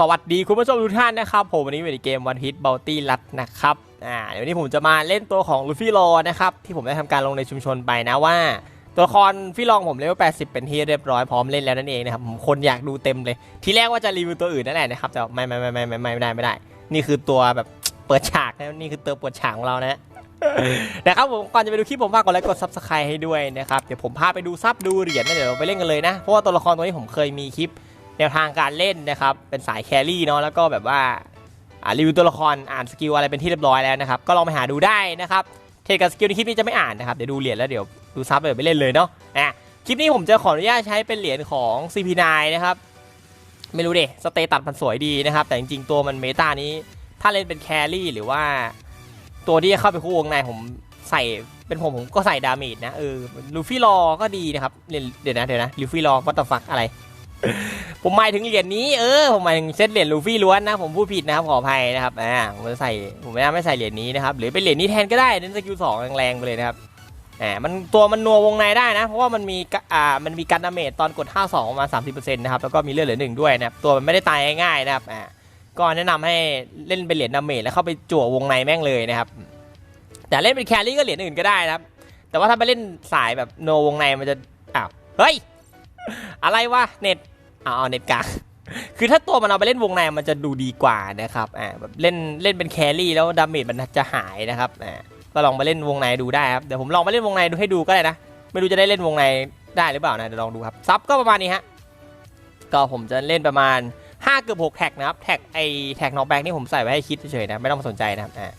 สวัสดีคุณผู้ชมทุกท่านนะครับผมวันนี้อยู่ในเกมวันฮิตบัลตี้ลัดนะครับอ่าเดี๋ยววันนี้ผมจะมาเล่นตัวของลูฟี่รอนะครับที่ผมได้ทำการลงในชุมชนไปนะว่า ตัวละครฟี่รองผมเลเวล80 เป็นที่เรียบร้อยพร้อมเล่นแล้วนั่นเองนะครับผมคนอยากดูเต็มเลย ทีแรกว่าจะรีวิวตัวอื่นนั่นแหละนะครับแต่ไม่ไม่ไม่ไม่ไม่ไม่ไม่ได้ไม่ได้ นี่คือตัวแบบเปิดฉากนะนี่คือตัวเปิดฉากของเรานะนะครับผมก่อนจะไปดูคลิปผมฝากกดไลค์กดซับสไครต์ให้ด้วยนะครับเดี๋ยวผมพาไปดูซับดูเหรียญนะเดี๋ยวเราไปเล่นกันเลยนะเพราะว่าตัวละครตัวนี้ผมเคยมีคลิป แนวทางการเล่นนะครับ เป็นสายแครี่เนาะแล้วก็แบบว่ารีวิวตัวละครอ่านสกิลอะไรเป็นที่เรียบร้อยแล้วนะครับ ก็ลองไปหาดูได้นะครับเทคกับสกิลในคลิปนี้จะไม่อ่านนะครับเดี๋ยวดูเหรียญแล้วเดี๋ยวดูซับเลยไปเล่นเลยเนาะอะคลิปนี้ผมจะขออนุญาตใช้เป็นเหรียญของ CP9 นะครับไม่รู้เดสเตตัสมันสวยดีนะครับ แต่จริงๆตัวมันเมตานี้ ถ้าเล่นเป็นแครี่หรือว่า ตัวที่จะเข้าไปคู่วงในผมใส่เป็นผมผมก็ใส่ดาเมจนะเออลูฟี่รอก็ดีนะครับเดี๋ยวเดี๋ยวนะเดี๋ยวนะลูฟี่รอวัตถุฟักอะไร ผมหมายถึงเหรียญนี้เออผมหมายถึงเซตเหรียญลูฟี่ล้วนนะผมพูดผิดนะครับขออภัยนะครับอ่าผมจะใส่ผมไม่น่าไม่ใส่เหรียญนี้นะครับหรือเป็นเหรียญนี้แทนก็ได้เน้นสกิลสองแรงๆไปเลยนะครับอ่ามันตัวมันนัววงในได้นะ เพราะว่ามันมีกะอ่ามันมีการดาเมจตอนกด 52ประมาณ30%นะครับแล้วก็มีเลือดเหลือหนึ่งด้วยนะครับตัวมันไม่ได้ตายง่ายๆนะครับอ่าก็แนะนำให้เล่นเป็นเหรียญดาเมจแล้วเข้าไปจั่ววงในแม่งเลยนะครับแต่เล่นเป็นแครี่ก็เหรียญอื่นก็ได้นะครับ แต่ว่าถ้าไปเล่นสายแบบโนวงในมันจะอ้าวเฮ้ยอะไรวะเน็ต เอาเอาเน็ตกลางคือถ้าตัวมันเอาไปเล่นวงในมันจะดูดีกว่านะครับอ่าแบบเล่นเล่นเป็นแครี่แล้วดาเมจมันจะหายนะครับอ่าก็ลองมาเล่นวงในดูได้ครับเดี๋ยวผมลองมาเล่นวงในดูให้ดูก็ได้นะไม่รู้จะได้เล่นวงในได้หรือเปล่านะเดี๋ยวลองดูครับซับก็ประมาณนี้ฮะก็ผมจะเล่นประมาณ5เกือบ6แท็กนะครับแท็กไอแท็กน็อกแบ็กนี่ผมใส่ไว้ให้คิดเฉยๆนะไม่ต้องสนใจนะครับอ่า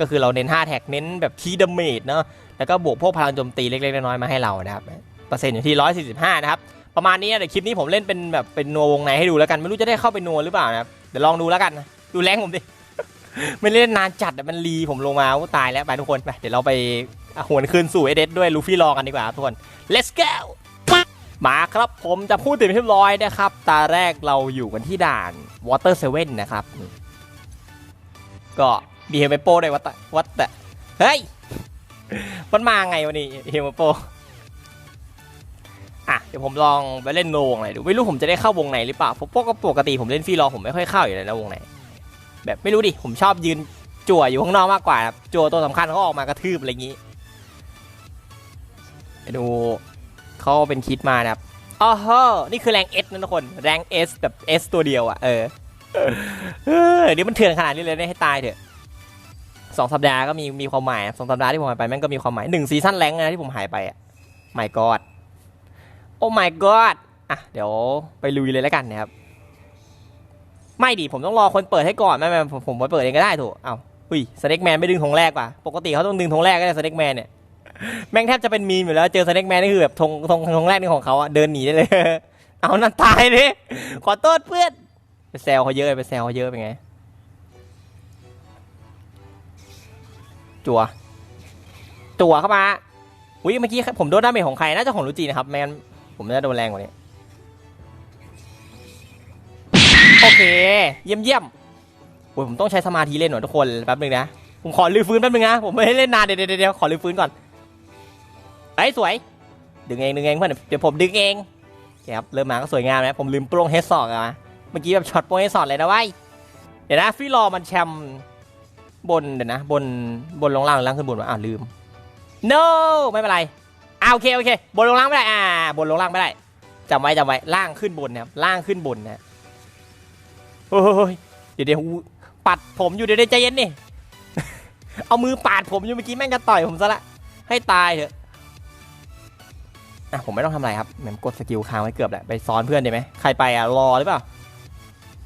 ก็คือเราเน้น5แท็กเน้นแบบคีย์ดาเมจเนาะแล้วก็บวกพวกพลังโจมตีเล็กๆน้อยๆมาให้เรานะครับเปอร์เซ็นต์อยู่ที่145นะครับ ประมาณนี้นะเดี๋ยวคลิปนี้ผมเล่นเป็นแบบเป็นนัววงในให้ดูแล้วกันไม่รู้จะได้เข้าไปนัวหรือเปล่านะครับเดี๋ยวลองดูแล้วกันดูแรงผมดิไม่เล่นนานจัดมันรีผมลงมาตายแล้วไปทุกคนไปเดี๋ยวเราไปหวนคืนสู่เอเดสด้วยลูฟี่รอกันดีกว่าทุกคน let's go มาครับผมจะพูดถึงเรียบร้อยนะครับ ตาแรกเราอยู่กันที่ด่าน Water Seven นะครับ ก็มีเฮมโปด้วยวัตวัตตะเฮ้ย มันมาไงวันนี้เฮมโป อะเดี๋ยวผมลองไปเล่นโนวงไหนดูไม่รู้ผมจะได้เข้าวงไหนหรือเปล่าเพราะปกปกติผมเล่นฟรีรอผมไม่ค่อยเข้าอยู่เลยนะวงไหนแบบไม่รู้ดิผมชอบยืนจั่วอยู่ข้างนอกมากกว่าจั่วตัวสำคัญเขาออกมากระทืบอะไรอย่างนี้ดูเขาเป็นคิดมานะครับอ๋อฮะนี่คือแรงเอสนะทุกคนแรงเอสแบบเอสตัวเดียวอะเออเดี๋ยวมันเถื่อนขนาดนี้เลยให้ตายเถอะสองสัปดาห์ก็มีมีความหมายสองสัปดาห์ที่ผมหายไปแม่งก็มีความหมายหนึ่งซีซั่นแรงนะที่ผมหายไปอะ my god โอ้ my god อะเดี๋ยวไปลุยเลยแล้วกันนะครับ ไม่ดิผมต้องรอคนเปิดให้ก่อนไม่ไม่ผมผมไปเปิดเองก็ได้ถูกเอ้าอุ้ยสเน็กแมนไม่ดึงธงแรกว่ะปกติเขาต้องดึงธงแรกก็ได้สเน็กแมนเนี่ยแม่งแทบจะเป็นมีมอยู่แล้วเจอสเน็กแมนนี่คือแบบธงธงธงแรกนี่ของเขาอะเดินหนีได้เลย เอานั่นตายเลยขอโทษเพื่อนไปแซวเขาเยอะไปแซวเขาเยอะเป็นไงจัวจัวเข้ามาอุ้ยเมื่อกี้ผมโดนดาเมจของใครน่าจะของรูจีนะครับไม่งั้น ผมจะโดนแรงกว่านี้ โอเค เยี่ยมเยี่ยมโอ้ยผมต้องใช้สมาธิเล่นหน่อยทุกคนแป๊บนึงนะ ผมขอลื้อฟื้นแป๊บนึงนะ ผมไม่ได้เล่นนานเดี๋ยวเดี๋ยวเดี๋ยวขอลื้อฟื้นก่อนไอ้สวย ดึงเองดึงเองเพื่อนเดี๋ยวผมดึงเองครับเริ่มมาก็สวยงามนะผมลืมโปร่งเฮดสอกอะเมื่อกี้แบบช็อตโปร่งเฮดสอกเลยนะว้ยเดี๋ยวนะฟรีรอมันแชมป์บนเดี๋ยวนะ บนบนลงล่างหรือล่างขึ้นบนวะอ่าลืม no ไม่เป็นไร อ่าโอเคโอเค บนลงล่างไม่ได้อ่าบนลงล่างไม่ได้จำไว้จำไว้ล่างขึ้นบนนะครับล่างขึ้นบนนะโอ้ยเดี๋ยวเดี๋ยวปัดผมอยู่เดี๋ยวเดี๋ยวใจเย็นนี่เอามือปาดผมอยู่เมื่อกี้แม่งจะต่อยผมซะละให้ตายเถอะอะผมไม่ต้องทำอะไรครับแหมกดสกิลค้างไว้เกือบแหละไปซ้อนเพื่อนได้ไหมใครไปอะรอหรือเปล่า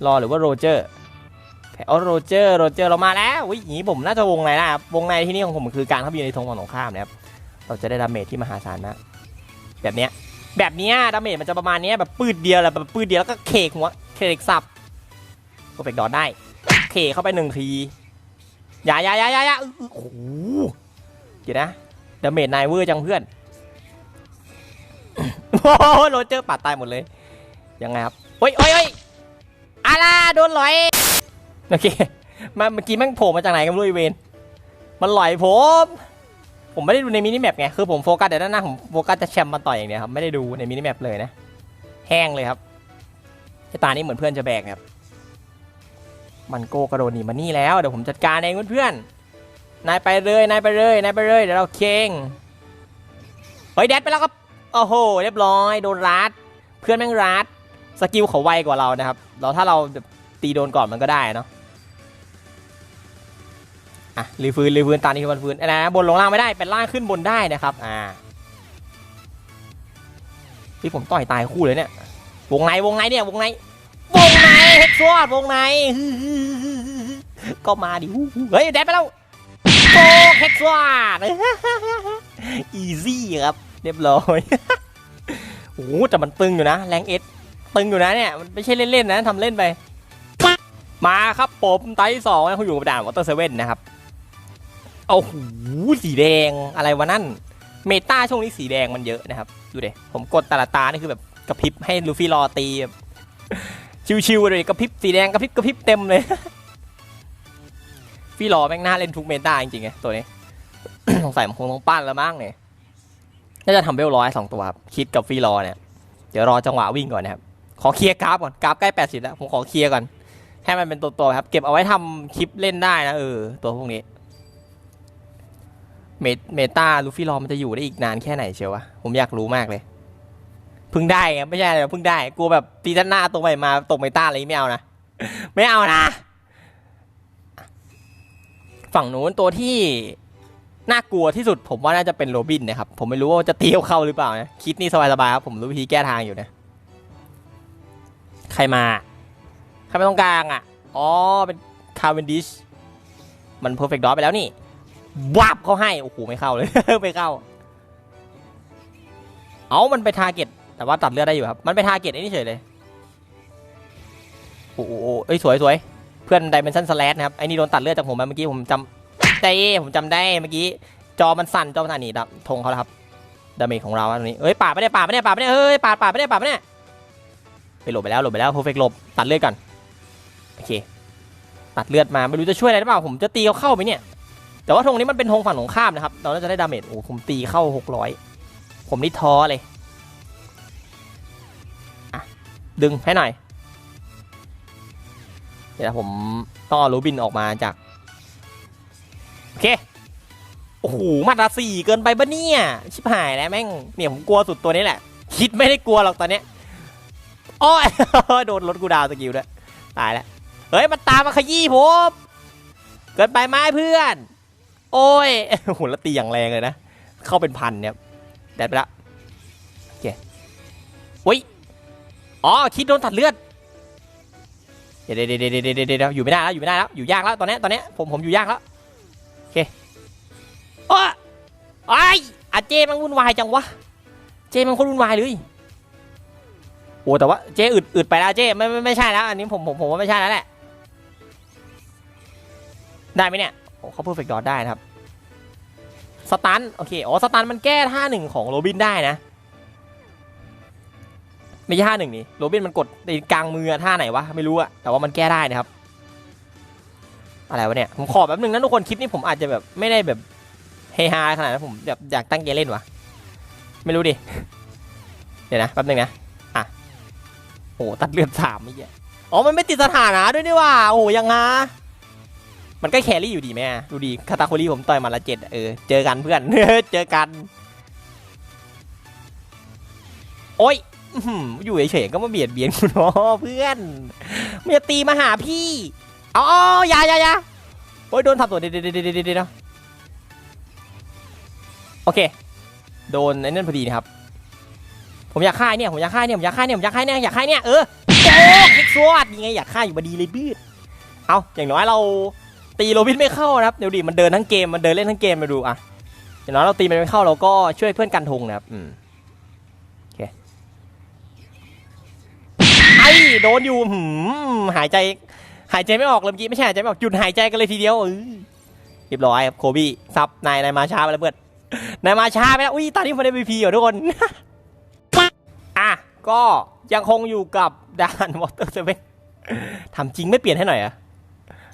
รอหรือว่าโรเจอร์อ๋อโรเจอร์โรเจอร์เรามาแล้วอุ้ยอย่างนี้ผมน่าจะวงในนะครับวงในที่นี่ของผมคือการเข้าไปอยู่ในธงฝั่งตรงข้ามนะครับ เราจะได้ดาเมจที่มหาศาลนะ แบบเนี้ยแบบเนี้ยดาเมจมันจะประมาณเนี้ยแบบปืดเดียวแหละแบบปืดเดียวแล้วก็เคกหัวเคกสับก็เฟกดอดได้เคเข้าไปหนึ่งทีอย่าอย่าอย่าอย่าอย่าโอ้โหเดี๋ยวนะดาเมจนายเวอร์จังเพื่อนโอ้โหโรเจอร์ปัดตายหมดเลยยังไงครับเฮ้ยเฮ้ยเฮ้ยอาลาโดนลอยโอเคมาเมื่อกี้แม่งโผล่มาจากไหนกันไม่รู้ไอเวนมันลอยผม ผมไม่ได้ดูในมินิแมปไง คือผมโฟกัสแต่ด้านหน้าผมโฟกัสจะแชมป์มาต่อยอย่างเดียวครับ ไม่ได้ดูในมินิแมปเลยนะ แห้งเลยครับไอตานี่เหมือนเพื่อนจะแบกครับ มันโกกระโดดหนีมานี่แล้ว เดี๋ยวผมจัดการเองเพื่อนๆนายไปเลยนายไปเลยนายไปเลยเดี๋ยวเราเคงเฮ้ยแดดไปแล้วครับ โอ้โห เรียบร้อย โดนรัด เพื่อนแม่งรัด สกิลเขาไวกว่าเรานะครับแล้วถ้าเราตีโดนก่อนมันก็ได้เนาะ อะรีฟื้นรีฟื้นตอนนี้คือมันฟื้นอะไรนะบนลงล่างไม่ได้เป็นล่างขึ้นบนได้นะครับอ่าที่ผมต่อยตายคู่เลยเนี่ยวงในวงในเนี่ยวงในวงในเฮกซวดวงในก็มาดิฮู้ฮู้เฮ้ยแดดไปแล้วโกเฮกซวดอีซี่ครับเรียบร้อยโอ้โหแต่มันตึงอยู่นะแรงเอสตึงอยู่นะเนี่ยมันไม่ใช่เล่นๆนะทำเล่นไปมาครับผมไตที่สองนะคุณอยู่กับด่านวอเตอร์เซเว่นนะครับ โอ้โหสีแดงอะไรวะนั่น เมตาช่วงนี้สีแดงมันเยอะนะครับ ดูเดผมกดแต่ละตานี่คือแบบกระพริบให้ลูฟี่รอตีแบบชิวๆเลยกระพริบสีแดงกระพริบกระพริบเต็มเลยพี่รอแม่งน่าเล่นทุกเมตาจริงๆไงตัวนี้สงสัยมันคงต้องปั้นแล้วมั้งเนี่ยน่าจะทำเบลร้อยสองตัวครับคิดกับฟี่รอเนี่ยเดี๋ยวรอจังหวะวิ่งก่อนนะครับขอเคลียร์กราฟก่อนกราฟใกล้แปดสิบแล้วผมขอเคลียร์ก่อนให้มันเป็นตัวตัวๆครับ เก็บเอาไว้ทำคลิปเล่นได้นะเออตัวพวกนี้ เมเมตาลูฟี่รอมันจะอยู่ได้อีกนานแค่ไหนเชียววะ ผมอยากรู้มากเลยเพิ่งได้ไงไม่ใช่อะไรเพิ่งได้กลัวแบบตีด้านหน้าตัวใหม่มาตกเมตาอะไรไม่เอานะ ไม่เอานะ ฝั่งนู้นตัวที่น่ากลัวที่สุดผมว่าน่าจะเป็นโรบินนะครับ ผมไม่รู้ว่าจะตีเข้าหรือเปล่านะคิดนี่สบายๆครับผมรู้วิธีแก้ทางอยู่นะ ใครมาใครไปตรงกลางอะอ๋อเป็นคาร์เวนดิชมันเพอร์เฟกต์ดอไปแล้วนี่ วับเขาให้โอ้โหไม่เข้าเลย ไม่เข้า เอามันไปทาร์เก็ตแต่ว่าตัดเลือดได้อยู่ครับ มันไปทาร์เก็ตไอ้นี่เฉยเลยโอ้โหเอ้ยสวยสวยเพื่อนดิเมนชันสแลนะครับไอ้นี่โดนตัดเลือดจากผมมาเมื่อกี้ผมจำได้ผมจำได้เมื่อกี้จอมันสั่นจอมันสั่นนี่ดับธงเขาแล้วครับดาเมจของเราอันนี้เอ้ยปาดไม่ได้ปาดไม่ได้ปาดไม่ได้เฮ้ยปาดปาดไม่ได้ปาดไม่ได้ไปหลบไปแล้วหลบไปแล้วเพอร์เฟกหลบตัดเลือดก่อนโอเค ตัดเลือดมาไม่รู้จะช่วยอะไรหรือเปล่าผมจะตีเขาเข้าไปเนี่ย แต่ว่าธงนี้มันเป็นธงฝั่งของข้ามนะครับ เราน่าจะได้ดาเมจ โอ้ผมตีเข้าหกร้อยผมนี่ท้อเลยดึงให้หน่อย เดี๋ยวผมต้องเอาโรบินออกมาจาก โอเค โอ้โห มาตราสี่เกินไปปะเนี่ย ชิบหายแล้วแม่ง เนี่ยผมกลัวสุดตัวนี้แหละ คิดไม่ได้กลัวหรอกตอนนี้ยโอ้ยโดนรถกูดาวสกิลด้วย ตายแล้ว เฮ้ย มันตามมาขยี้ผม เกินไปไหมเพื่อน โอ้ยโอ้โหแล้วตีอย่างแรงเลยนะ เข้าเป็นพันเนี่ยแดดไปละโอเคอุ้ยอ๋อคิดโดนตัดเลือดเดี๋ยวเดี๋ยวเดี๋ยวเดี๋ยวเดี๋ยวเดดอยู่ไม่ได้แล้วอยู่ไม่ได้แล้วอยู่ยากแล้วตอนนี้ตอนนี้ผมผมอยู่ยากแล้วโอเคโอ้ยไอ้อาเจมันวุ่นวายจังวะเจมันคนวุ่นวายเลยโอ้แต่ว่าเจอึดอึดไปแล้วเจไม่ไม่ไม่ใช่แล้วอันนี้ผมผมผมว่าไม่ใช่แล้วแหละได้ไหมเนี่ย โอ้เขาเพอร์เฟกต์ดอทได้นะครับสตันโอเคอ๋อสตันมันแก้ท่าหนึ่งของโรบินได้นะไม่ใช่ท่าหนึ่งนี่โรบินมันกดในกลางมือท่าไหนวะไม่รู้อะแต่ว่ามันแก้ได้นะครับ อะไรวะเนี่ยผมขอแป๊บนึงนะทุกคนคลิปนี้ผมอาจจะแบบไม่ได้แบบเฮฮาขนาดนั้นผมแบบอยากตั้งใจเล่นวะไม่รู้ดิเดี๋ยวนะแป๊บนึงนะอะโอ้ตัดเลือดสามไม่เหี้ยอ๋อมันไม่ติดสถานะด้วยนี่ว่าโอ้ยังงา มันก็แครี่อยู่ดีไหมอะดูดีคาตาโคลี่ผมต่อยมาละเจ็ดเออเจอกันเพื่อนเจอกัน โอ้ยอยู่เฉยๆก็มาเบียดเบียนคุณอ๋อเพื่อนมันจะตีมาหาพี่อาเออย่าอย่าอย่าโอ้ยโดนทับตัวเดี๋ยวเดี๋ยวเดี๋ยวเดเดี๋ยวโอเค โดนไอ้นั่นพอดีนะครับ ผมอยากฆ่าเนี่ยผมอยากฆ่าเนี่ยผมอยากฆ่าเนี่ยผมอยากฆ่าเนี่ยอยากฆ่าไอ้เนี่ยเออโอ้เฮกซวดยังไงอยากฆ่าอยู่พอดีเลยบืดเอาอย่างน้อยเรา ตีโรบินไม่เข้านะครับเดี๋ยวดิมันเดินทั้งเกมมันเดินเล่นทั้งเกมมาดูอะอย่างน้อยเราตีมันไม่เข้าเราก็ช่วยเพื่อนกันทงนะครับอืมไอ้โดนอยู่หืมหายใจหายใจไม่ออกเลยเมื่อกี้ไม่ใช่หายใจไม่ออกหยุดหายใจกันเลยทีเดียวเออเรียบร้อยครับโคบี้ซับนายนายมาช้าไปแล้วเพื่อนนายมาช้าไปแล้วอุ้ยตอนนี้ผมได้พีพีอยู่ทุกคนอะก็ยังคงอยู่กับด่านวอเตอร์เซเว่นทำจริงไม่เปลี่ยนให้หน่อยเหรอะ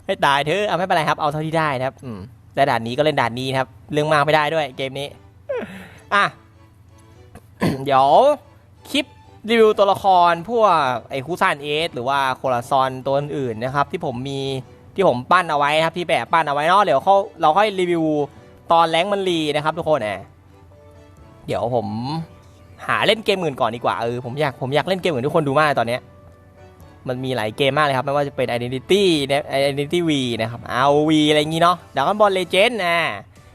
ไม่ตายเถอะเอาไม่เป็นไรครับเอาเท่าที่ได้นะครับอืมได้ด่านนี้ก็เล่นด่านนี้นะครับ เรื่องมากไม่ได้ด้วยเกมนี้ อะ เดี๋ยวคลิปรีวิวตัวละครพวกไอ้คูซานเอสหรือว่าโคลาซอนตัวอื่นนะครับ ที่ผมมีที่ผมปั้นเอาไว้นะครับที่แบบปั้นเอาไว้เนาะเดี๋ยวเขาเราค่อยรีวิวตอนแรงมันรีนะครับ ทุกคนนะเดี๋ยวผมหาเล่นเกมอื่นก่อนดีกว่าเออผมอยากผมอยากเล่นเกมอื่นทุกคนดูมากเลยตอนเนี้ย มันมีหลายเกมมากเลยครับ ไม่ว่าจะเป็น Identity นะ Identity V นะครับ ROV อะไรอย่างงี้เนาะ Dragon Ball Legend อะ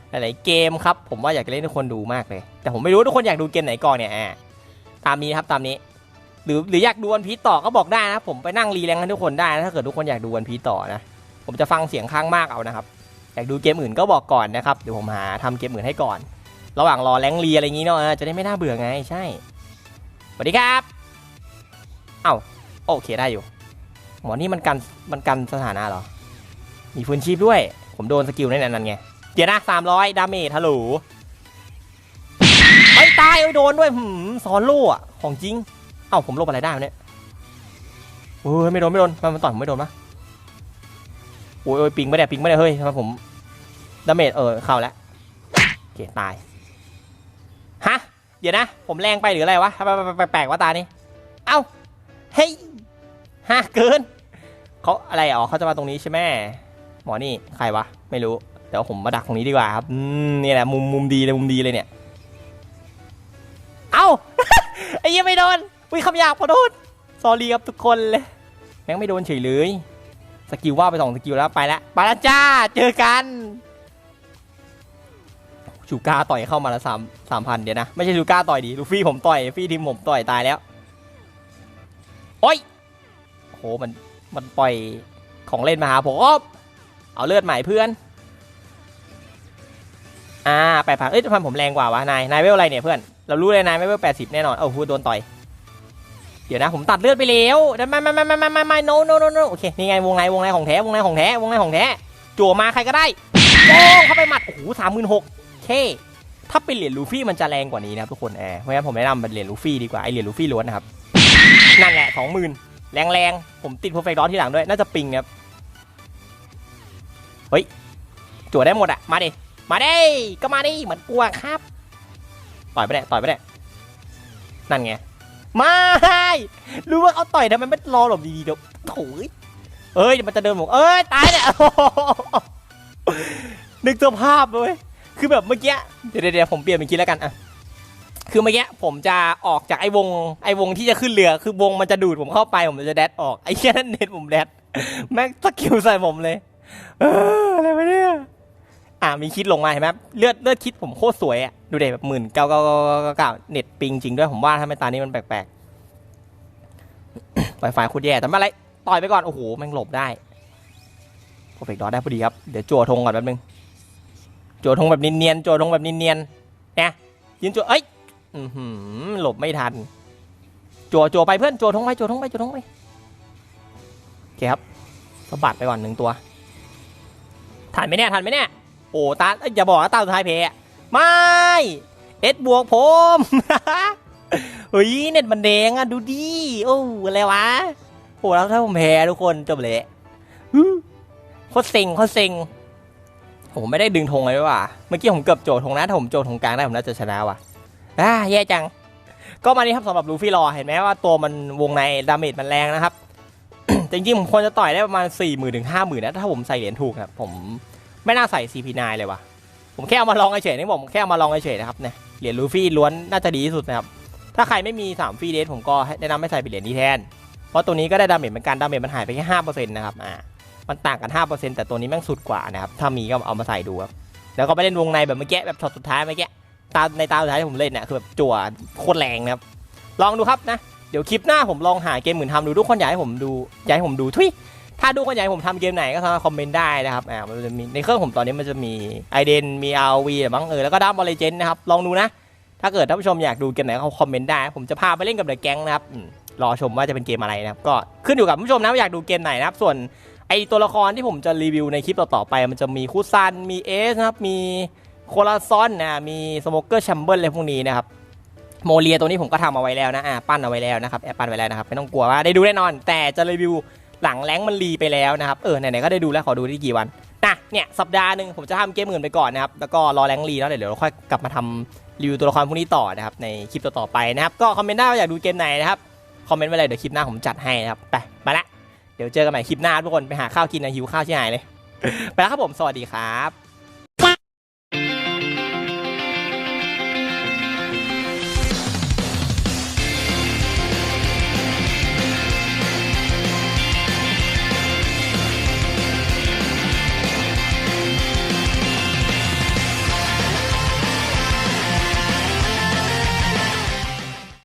หลายๆเกมครับ ผมว่าอยากจะเล่นทุกคนดูมากเลย แต่ผมไม่รู้ทุกคนอยากดูเกมไหนก่อนเนี่ยอะตามนี้ครับตามนี้ หรือหรืออยากดูวันพีต่อก็บอกได้นะผมไปนั่งรีแรงให้ทุกคนได้นะถ้าเกิดทุกคนอยากดูวันพีต่อนะผมจะฟังเสียงข้างมากเอานะครับอยากดูเกมอื่นก็บอกก่อนนะครับเดี๋ยวผมหาทำเกมอื่นให้ก่อน ระหว่างรอแรงรีอะไรอย่างงี้เนาะจะได้ไม่น่าเบื่อไงใช่สวัสดีครับ เอ้า โอเคได้อยู่ หมอนี่มันกันมันกันสถานะเหรอ มีฟื้นชีพด้วย ผมโดนสกิลนั่นนั่นไง เดี๋ยวนะสามร้อยดาเมจฮัลโหลไม่ตายเอ้ยโดนด้วยหืมซอนโล่อะของจริง เอ้าผมลบอะไรได้เนี่ยโอ้ยไม่โดนไม่โดนมันมันต่อยผมไม่โดนปะโอ้ยโอ้ยปิงไม่ได้ปิงไม่ได้เฮ้ยทำไมผมดาเมจเออเข้าแล้วโอเคตายฮะเดี๋ยวนะ ผมแรงไปหรืออะไรวะทำไมแปลกๆวะตานี่เอ้าเฮ้ย ฮะเกินเขาอะไรอ๋อเขาจะมาตรงนี้ใช่ไหมหมอนี่ใครวะไม่รู้เดี๋ยวผมมาดักตรงนี้ดีกว่าครับนี่แหละมุมมุมดีเลยมุมดีเลยเนี่ยเอ้าไอ้ยังไม่โดนวิคำหยาบขอโทษสอรี่ครับทุกคนเลยแม่งไม่โดนเฉยเลยสกิลว่าไปสองสกิลแล้วไปแล้วไปแล้วจ้าเจอกันชูก้าต่อยเข้ามาละสามสามพันเดี๋ยวนะ ไม่ใช่ชูก้าต่อยดิลูฟี่ผมต่อยฟี่ทีมผมต่อยตายแล้ว โอ้ย โหมันมันปล่อยของเล่นมาหาผมเอาเลือดใหม่เพื่อน อ่าแปดพันเอ้ยทำไมผมแรงกว่าวะนายนายเวลอะไรเนี่ยเพื่อนเรารู้เลยนายไม่เวลแปดสิบแน่นอนเอ้าพูโดนต่อยเดี๋ยวนะผมตัดเลือดไปแล้วไม่ไม่ไม่ไม่ไม่ไม่ไม่ no no no no โอเคนี่ไงวงในวงในของแท้วงในของแท้วงในของแท้จั่วมาใครก็ได้โป้งเข้าไปหมัดโอ้โหสามหมื่นหกเคถ้าเป็นเหรียญลูฟี่มันจะแรงกว่านี้นะครับทุกคนแอร์เพราะงั้นผมแนะนำเป็นเหรียญลูฟี่ดีกว่าไอเหรียญลูฟี่ล้วนนะครับนั่นแหละสองหมื่น แรงแรงๆผมติด perfect dot ที่หลังด้วย น่าจะปิงครับ เฮ้ย จั่วได้หมดอะมาดิ มาดิ ก็มาดิ เหมือนกลัวครับ ต่อยไปได้ต่อยไปได้นั่นไงม่รู้ว่าเขาต่อยทำไมไม่รอหลบดีๆเดี๋ยวโถ่เอ้ยมันจะเดินผมเอ้ย ตายเนี่ยนึกสภาพเลยคือแบบเมื่อกี้ เดี๋ยวเดี๋ยวผมเปลี่ยนเป็นคิดแล้วกันอะ คือเมื่อกี้ผมจะออกจากไอ้วงไอ้วงที่จะขึ้นเรือ คือวงมันจะดูดผมเข้าไปผมจะแดดออกไอ้แค่นั้นเน็ตผมแดดแม่งสกิลใส่ผมเลย เอออะไรวะเนี่ยอ่ามีคิดลงมาเห็นไหมเลือดเลือดคิดผมโคตรสวยอะดูเด็แบบหมื่นเก้าเก้าเก้าเก้าเน็ตปิงจริงด้วยผมว่าถ้าไม่ตานี้มันแปลกๆไฟไฟโคตรแย่แต่ไม่ไรต่อยไปก่อน โอ้โหแม่งหลบได้โปรเฟกดอได้พอดีครับ เดี๋ยวจั่วธงก่อนแป๊บนึงจั่วธงแบบเนียนๆจั่วธงแบบเนียนๆเนี่ยยืนจั่วเอ้ย อือหือหลบไม่ทัน จั่วจั่วไปเพื่อนจั่วทงไปจั่วทงไปจั่วทงไปโอเคครับสะบัดไปก่อนหนึ่งตัวทันไหมเนี่ยทันไหมเนี่ยโอ้ตาเอ้ยอย่าบอกนะตาสุดท้ายเพย์ไม่เอ็ดบวกผมเฮ้ยเน็ตมันแดงอะดูดิโอ้อะไรวะโอ้แล้วถ้าผมแพ้ทุกคนจบเลยโคตรเซ็งโคตรเซ็งผมไม่ได้ดึงธงเลยว่ะเมื่อกี้ผมเกือบโจทงนะถ้าผมโจทงกลางได้ผมน่าจะชนะว่ะ อ่าแย่จัง ก็มานี้ครับสำหรับลูฟี่รอ เห็นไหมว่าตัวมันวงในดาเมจมันแรงนะครับ จริงๆผมควรจะต่อยได้ประมาณ4ี่หมื่นถึงห้าหมื่นนะ ถ้าผมใส่เหรียญถูกนะครับผมไม่น่าใส่ CP9 เลยว่ะ ผมแค่เอามาลองเฉยๆนี่ผมแค่เอามาลองเฉยๆนะครับเนี่ยเหรียญลูฟี่ล้วนน่าจะดีที่สุดนะครับ ถ้าใครไม่มี3ฟรีเดทผมก็แนะนำให้ใส่เป็นเหรียญนี้แทน เพราะตัวนี้ก็ได้ดาเมจเหมือนกันดาเมจมันหายไปแค่ห้าเปอร์เซ็นต์นะครับอ่ามันต่างกันห้าเปอร์เซ็นต์แต่ตัวนี้แม่งสุดกว่านะครับ ถ้ามีก็เอามาใส่ดูครับ แล้วก็ไปเล่นวงในแบบเมื่อกี้แบบช็อตสุดท้ายเมื่อกี้ ตาในตาสุดท้ายที่ผมเล่นเนี่ยคือแบบจั่วโคตรแรงนะครับ ลองดูครับนะ เดี๋ยวคลิปหน้าผมลองหาเกมอื่นทำดูทุกคนอยากให้ผมดูอยากให้ผมดูทุยถ้าดูคนอยากให้ผมทำเกมไหนก็สามารถคอมเมนต์ได้นะครับอ่ามันจะมีในเครื่องผมตอนนี้มันจะมีไอเดนมี RV บ้างเออแล้วก็ดับบอลเลเจนนะครับลองดูนะ ถ้าเกิดท่านผู้ชมอยากดูเกมไหนก็คอมเมนต์ได้ ผมจะพาไปเล่นกับเดอะแก๊งนะครับรอชมว่าจะเป็นเกมอะไรนะครับก็ขึ้นอยู่กับผู้ชมนะว่าอยากดูเกมไหนนะครับ ส่วนไอตัวละครที่ผมจะรีวิวในคลิปต่อๆไป มันจะมีคูซันมีเอสนะครับมี โคลาซอนนะมีสโมเกอร์แชมเบอร์อะไรพวกนี้นะครับโมเลียตัวนี้ผมก็ทำเอาไว้แล้วนะอ่าปั้นเอาไว้แล้วนะครับแอบปั้นไว้แล้วนะครับไม่ต้องกลัวว่าได้ดูแน่นอน แต่จะรีวิวหลังแรงมันรีไปแล้วนะครับเออไหนๆก็ได้ดูแล้วขอดูที่กี่วันนะเนี่ยสัปดาห์หนึ่งผมจะทำเกมอื่นไปก่อนนะครับแล้วก็รอแรงลีแล้วเดี๋ยวเราค่อยกลับมาทำรีวิวตัวละครพวกนี้ต่อนะครับในคลิปต่อๆไปนะครับก็คอมเมนต์ได้ว่าอยากดูเกมไหนนะครับคอมเมนต์ไว้เลยเดี๋ยวคลิปหน้าผมจัดให้นะครับไปมาละเดี๋ยวเจอกันใหม่คลิปหน้าทุกคนไปหาข้าวกินนะหิวข้าวที่ไหนเลยไปแล้วครับผมสวัสดีครับ